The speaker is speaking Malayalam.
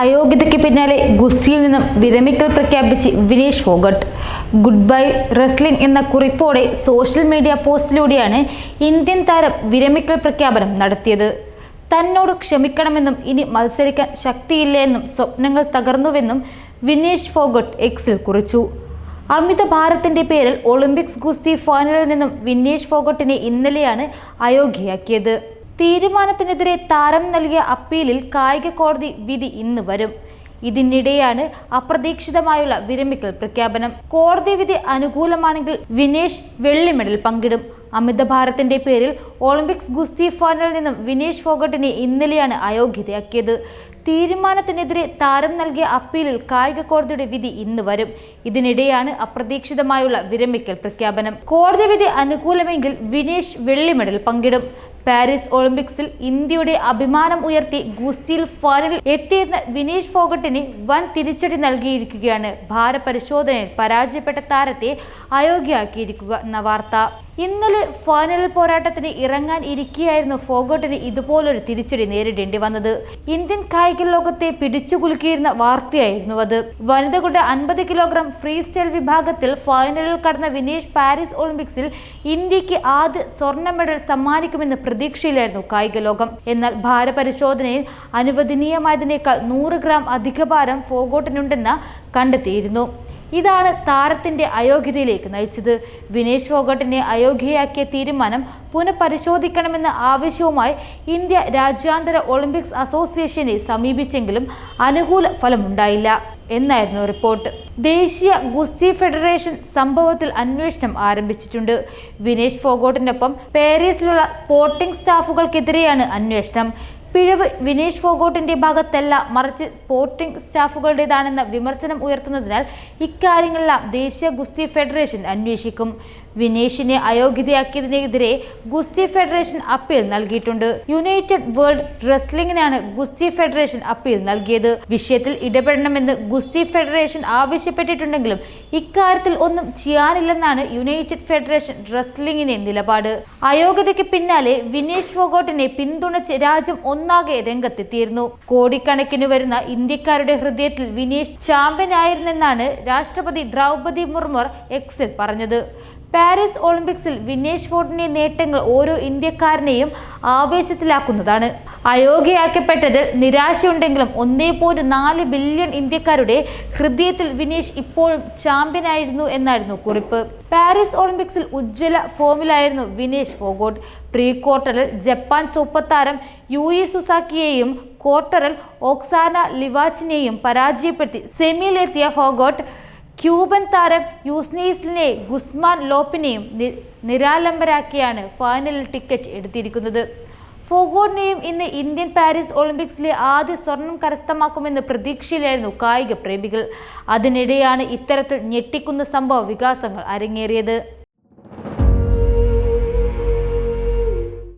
അയോഗ്യതയ്ക്ക് പിന്നാലെ ഗുസ്തിയിൽ നിന്നും വിരമിക്കൽ പ്രഖ്യാപിച്ച് Vinesh Phogat. Good bye wrestling എന്ന കുറിപ്പോടെ സോഷ്യൽ മീഡിയ പോസ്റ്റിലൂടെയാണ് ഇന്ത്യൻ താരം വിരമിക്കൽ പ്രഖ്യാപനം നടത്തിയത്. തന്നോട് ക്ഷമിക്കണമെന്നും ഇനി മത്സരിക്കാൻ ശക്തിയില്ല എന്നും സ്വപ്നങ്ങൾ തകർന്നുവെന്നും വിനേഷ് ഫോഗട്ട് എക്സിൽ കുറിച്ചു. അമിത ഭാരത്തിന്റെ പേരിൽ ഒളിമ്പിക്സ് ഗുസ്തി ഫൈനലിൽ നിന്നും വിനേഷ് ഫോഗട്ടിനെ ഇന്നലെയാണ് അയോഗ്യയാക്കിയത്. തീരുമാനത്തിനെതിരെ താരം നൽകിയ അപ്പീലിൽ കായിക കോടതി വിധി ഇന്ന് വരും. ഇതിനിടെയാണ് അപ്രതീക്ഷിതമായുള്ള വിരമിക്കൽ പ്രഖ്യാപനം. കോടതി വിധി അനുകൂലമാണെങ്കിൽ വിനേഷ് വെള്ളി മെഡൽ പങ്കിടും. അമിതഭാരത്തിന്റെ പേരിൽ ഒളിമ്പിക്സ് ഗുസ്തി ഫൈനലിൽ നിന്നും വിനേഷ് ഫോഗട്ടിനെ ഇന്നലെയാണ് അയോഗ്യതയാക്കിയത്. തീരുമാനത്തിനെതിരെ താരം നൽകിയ അപ്പീലിൽ കായിക കോടതിയുടെ വിധി ഇന്ന് വരും. ഇതിനിടെയാണ് അപ്രതീക്ഷിതമായുള്ള വിരമിക്കൽ പ്രഖ്യാപനം. കോടതി വിധി അനുകൂലമെങ്കിൽ വിനേഷ് വെള്ളി മെഡൽ പങ്കിടും. പാരീസ് ഒളിമ്പിക്സിൽ ഇന്ത്യയുടെ അഭിമാനം ഉയർത്തി ഗുസ്തിയിൽ ഫൈനലിൽ എത്തിയിരുന്ന വിനീഷ് ഫോഗട്ടിന് വൻ തിരിച്ചടി നൽകിയിരിക്കുകയാണ്. ഭാരപരിശോധനയിൽ പരാജയപ്പെട്ട താരത്തെ അയോഗ്യയാക്കിയിരിക്കുക എന്ന വാർത്ത. ഇന്നലെ ഫൈനൽ പോരാട്ടത്തിന് ഇറങ്ങാൻ ഇരിക്കുകയായിരുന്നു ഫോഗോട്ടിന് ഇതുപോലൊരു തിരിച്ചടി നേരിടേണ്ടി വന്നത്. ഇന്ത്യൻ കായിക ലോകത്തെ പിടിച്ചുകുലുക്കിയിരുന്ന വാർത്തയായിരുന്നു അത്. വനിതകളുടെ അൻപത് കിലോഗ്രാം ഫ്രീ സ്റ്റൈൽ വിഭാഗത്തിൽ ഫൈനലിൽ കടന്ന വിനേഷ് പാരീസ് ഒളിമ്പിക്സിൽ ഇന്ത്യയ്ക്ക് ആദ്യ സ്വർണ മെഡൽ സമ്മാനിക്കുമെന്ന് പ്രതീക്ഷയിലായിരുന്നു കായിക ലോകം. എന്നാൽ ഭാരപരിശോധനയിൽ അനുവദനീയമായതിനേക്കാൾ നൂറ് ഗ്രാം അധിക ഭാരം ഫോഗോട്ടിനുണ്ടെന്ന് കണ്ടെത്തിയിരുന്നു. ഇതാണ് താരത്തിന്റെ അയോഗ്യതയിലേക്ക് നയിച്ചത്. വിനേഷ് ഫോഗട്ടിനെ അയോഗ്യയാക്കിയ തീരുമാനം പുനഃപരിശോധിക്കണമെന്ന ആവശ്യവുമായി ഇന്ത്യ രാജ്യാന്തര ഒളിമ്പിക്സ് അസോസിയേഷനെ സമീപിച്ചെങ്കിലും അനുകൂല ഫലമുണ്ടായില്ല എന്നായിരുന്നു റിപ്പോർട്ട്. ദേശീയ ഗുസ്തി ഫെഡറേഷൻ സംഭവത്തിൽ അന്വേഷണം ആരംഭിച്ചിട്ടുണ്ട്. വിനേഷ് ഫോഗോട്ടിനൊപ്പം പാരീസിലുള്ള സ്പോർട്ടിംഗ് സ്റ്റാഫുകൾക്കെതിരെയാണ് അന്വേഷണം. പിഴവ് വിനേഷ് ഫോഗോട്ടിന്റെ ഭാഗത്തല്ല മറിച്ച് സ്പോർട്ടിംഗ് സ്റ്റാഫുകളുടേതാണെന്ന വിമർശനം ഉയർത്തുന്നതിനാൽ ഇക്കാര്യങ്ങളെല്ലാം ദേശീയ ഗുസ്തി ഫെഡറേഷൻ അന്വേഷിക്കും. വിനേഷിനെ അയോഗ്യതയാക്കിയതിനെതിരെ ഗുസ്തി ഫെഡറേഷൻ അപ്പീൽ നൽകിയിട്ടുണ്ട്. യുണൈറ്റഡ് വേൾഡ് റെസ്ലിംഗിനാണ് ഗുസ്തി ഫെഡറേഷൻ അപ്പീൽ നൽകിയത്. വിഷയത്തിൽ ഇടപെടണമെന്ന് ഗുസ്തി ഫെഡറേഷൻ ആവശ്യപ്പെട്ടിട്ടുണ്ടെങ്കിലും ഇക്കാര്യത്തിൽ ഒന്നും ചെയ്യാനില്ലെന്നാണ് യുണൈറ്റഡ് ഫെഡറേഷൻ റെസ്ലിംഗിന്റെ നിലപാട്. അയോഗ്യതയ്ക്ക് പിന്നാലെ വിനേഷ് ഫോഗോട്ടിനെ പിന്തുണച്ച് രാജ്യം ഒന്നാകെ രംഗത്തെത്തിയിരുന്നു. കോടിക്കണക്കിന് വരുന്ന ഇന്ത്യക്കാരുടെ ഹൃദയത്തിൽ വിനേഷ് ചാമ്പ്യൻ ആയിരുന്നെന്നാണ് രാഷ്ട്രപതി ദ്രൗപദി മുർമുർ എക്സിൽ പറഞ്ഞത്. പാരീസ് ഒളിമ്പിക്സിൽ വിനേഷ് ഫോർട്ടിന്റെ നേട്ടങ്ങൾ ഓരോ ഇന്ത്യക്കാരനെയും ആവേശത്തിലാക്കുന്നതാണ്. അയോഗ്യയാക്കപ്പെട്ടതിൽ നിരാശയുണ്ടെങ്കിലും ഒന്നേ പോയിന്റ് നാല് ബില്യൺ ഇന്ത്യക്കാരുടെ ഹൃദയത്തിൽ വിനേഷ് ഇപ്പോഴും ചാമ്പ്യനായിരുന്നു എന്നായിരുന്നു കുറിപ്പ്. പാരീസ് ഒളിമ്പിക്സിൽ ഉജ്ജ്വല ഫോമിലായിരുന്നു വിനേഷ് ഫോഗോട്ട്. പ്രീ ക്വാർട്ടറിൽ ജപ്പാൻ സൂപ്പർ താരം യു ഇ സുസാക്കിയെയും ക്വാർട്ടറിൽ ഓക്സാന ലിവാച്ചിനെയും പരാജയപ്പെടുത്തി. സെമിയിലെത്തിയ ഫോഗോട്ട് ക്യൂബൻ താരം യൂസ്നീസിനെ ഗുസ്മാൻ ലോപ്പിനെയും നിരാലംബരാക്കിയാണ് ഫൈനലിൽ ടിക്കറ്റ് എടുത്തിരിക്കുന്നത്. ഫോഗോഡിനെയും ഇന്ന് ഇന്ത്യൻ പാരീസ് ഒളിമ്പിക്സിലെ ആദ്യ സ്വർണം കരസ്ഥമാക്കുമെന്ന് പ്രതീക്ഷയിലായിരുന്നു കായിക പ്രേമികൾ. അതിനിടെയാണ് ഇത്തരത്തിൽ ഞെട്ടിക്കുന്ന സംഭവ വികാസങ്ങൾ അരങ്ങേറിയത്.